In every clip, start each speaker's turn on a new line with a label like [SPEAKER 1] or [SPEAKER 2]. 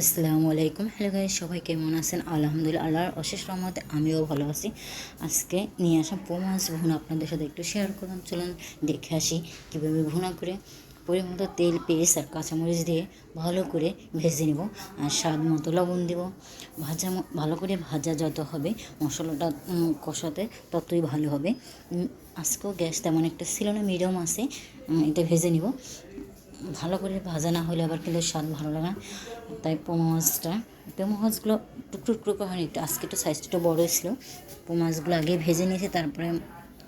[SPEAKER 1] আসসালামু আলাইকুম। Hello guys সবাই কেমন আছেন? আলহামদুলিল্লাহ, আল্লাহর অশেষ রহমতে আমিও ভালো আছি। আজকে নিয়ে আসা পোমাস ভুনা আপনাদের সাথে একটু শেয়ার করলাম। চলুন দেখে আসি কীভাবে ভুনা করে পরিমাণ তেল পেস্ট আর কাঁচামরিচ দিয়ে ভালো করে ভেজে নেব আর স্বাদ মতো লবণ দেব। ভাজা ভালো করে ভাজা যত হবে, মশলাটা কষাতে ততই ভালো হবে। আজকেও গ্যাস তেমন একটা ছিল না মিডিয়াম আছে। এটা ভেজে নিব। ভালো করে ভাজা না হলে আবার কিন্তু স্বাদ ভালো লাগে না। তাই পোমা মাছটা পোমা মাছগুলো টুকরো টুকরো হয়নি, একটু আজকে একটু সাইজটা বড়ো ছিল। পোমা মাছগুলো আগে ভেজে নিয়েছি, তারপরে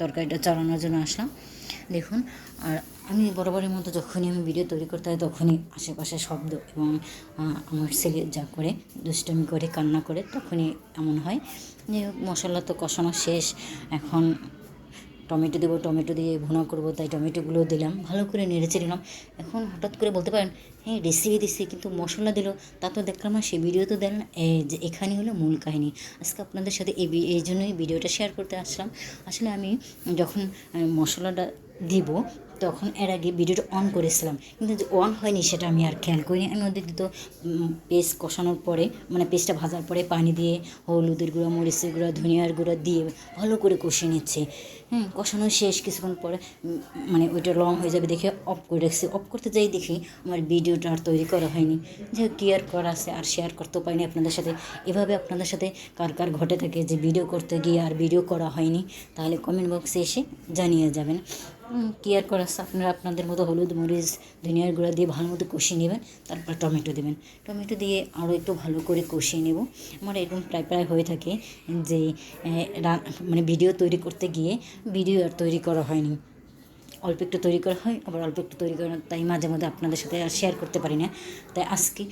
[SPEAKER 1] তরকারিটা চড়ানোর জন্য আসলাম। দেখুন, আর আমি বরাবরের মতো যখনই আমি ভিডিও তৈরি করতে হয় তখনই আশেপাশে শব্দ এবং আমার ছেলে যা করে, দুষ্টমি করে, কান্না করে, তখনই এমন হয়। যে মশলা তো কষানো শেষ। এখন টমেটো দেবো, টমেটো দিয়ে ভুনা করব, তাই টমেটোগুলো দিলাম, ভালো করে নেড়েচে নিলাম এখন হঠাৎ করে বলতে পারেন হ্যাঁ রেসিপি দিচ্ছি কিন্তু মশলা দিল, তা তো দেখলাম না সে ভিডিও তো দেন যে এখানে হলো মূল কাহিনী। আজকে আপনাদের সাথে এই এই জন্যই ভিডিওটা শেয়ার করতে আসলাম। আসলে আমি যখন মশলাটা দিব তখন এর আগে ভিডিওটা অন করেছিলাম। কিন্তু যে অন হয়নি সেটা আমি আর খেয়াল করিনি। আমি ওদের তো পেস্ট কষানোর পরে মানে পেস্টটা ভাজার পরে পানি দিয়ে হলুদের গুঁড়া, মরিচের গুঁড়া, ধনিয়ার গুঁড়া দিয়ে ভালো করে কষিয়ে নিচ্ছে। হ্যাঁ কষানো শেষ কিছুক্ষণ পরে মানে ওইটা লং হয়ে যাবে দেখে অফ করে রাখছি। অফ করতে যাই দেখি আমার ভিডিওটা আর তৈরি করা হয়নি। যে কি আর করা আছে, আর শেয়ার করতেও পারিনি আপনাদের সাথে। এভাবে আপনাদের সাথে কার কার ঘটে থাকে, যে ভিডিও করতে গিয়ে আর ভিডিও করা হয়নি, তাহলে কমেন্ট বক্সে এসে জানিয়ে যাবেন। কি আর করা আপনারা আপনাদের মতো হলুদ, মরিচ, ধনিয়ার গুঁড়া দিয়ে ভালো মতো কষিয়ে নেবেন, তারপর টমেটো দেবেন। টমেটো দিয়ে আরও একটু ভালো করে কষিয়ে নেব। আমার এরকম প্রায় প্রায় হয়ে থাকে যে মানে ভিডিও তৈরি করতে গিয়ে ভিডিও আর তৈরি করা হয়নি। অল্প একটু তৈরি করা হয়, আবার অল্প একটু তৈরি করা তাই মাঝে মধ্যে আপনাদের সাথে আর শেয়ার করতে পারি না। তাই আজকে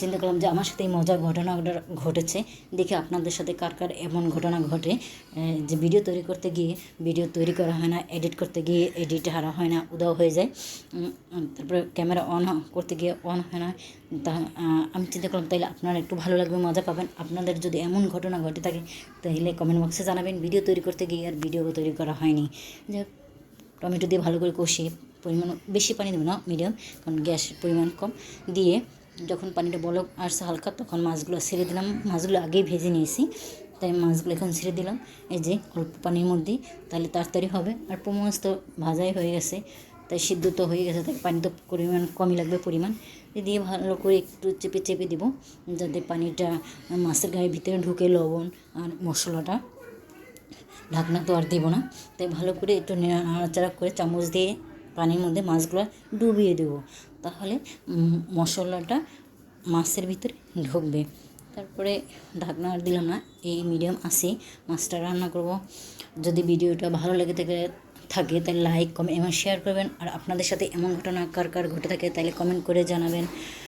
[SPEAKER 1] চিন্তা করলাম যে আমার সাথে এই মজার ঘটনাটা ঘটেছে। দেখে আপনাদের সাথে কার কার এমন ঘটনা ঘটে যে ভিডিও তৈরি করতে গিয়ে ভিডিও তৈরি করা হয় না এডিট করতে গিয়ে এডিট হারা হয় না উদাও হয়ে যায়। তারপরে ক্যামেরা অন করতে গিয়ে অন হয় না। তা আমি চিন্তা করলাম তাইলে আপনারা একটু ভালো লাগবে, মজা পাবেন। আপনাদের যদি এমন ঘটনা ঘটে থাকে তাহলে কমেন্ট বক্সে জানাবেন ভিডিও তৈরি করতে গিয়ে আর ভিডিও তৈরি করা হয়নি। যাই টমেটো দিয়ে ভালো করে কষিয়ে পরিমাণ বেশি পানি দেবো না মিডিয়াম কারণ গ্যাসের পরিমাণ কম। দিয়ে যখন পানিটা বলক আসছে হালকা, তখন মাছগুলো ছেড়ে দিলাম। মাছগুলো আগেই ভেজে নিয়েছি, তাই মাছগুলো এখন ছেড়ে দিলাম। এই যে অল্প পানির মধ্যে, তাহলে তাড়াতাড়ি হবে। আর পোমো মাছ তো ভাজাই হয়ে গেছে, তাই সিদ্ধ তো হয়ে গেছে, তাই পানি তো পরিমাণ কমই লাগবে, পরিমাণ। দিয়ে ভালো করে একটু চেপে চেপে দিব, যাতে পানিটা মাছের গায়ের ভিতরে ঢুকে লবণ আর মশলাটা ঢাকনা তো আর দিব না। তাই ভালো করে একটু নাড়াচাড়া করে চামচ দিয়ে পানির মধ্যে মাছগুলো ডুবিয়ে দেবো। তাহলে মশলাটা মাছের ভিতরে ঢুকবে। তারপরে ঢাকনা আর দিলাম না, এই মিডিয়াম আসি মাছটা রান্না করব। যদি ভিডিওটা ভালো লেগে থাকে থাকে, তাহলে লাইক কমেন্ট এবং শেয়ার করবেন। আর আপনাদের সাথে এমন ঘটনা কার কার ঘটে থাকে, তাহলে কমেন্ট করে জানাবেন।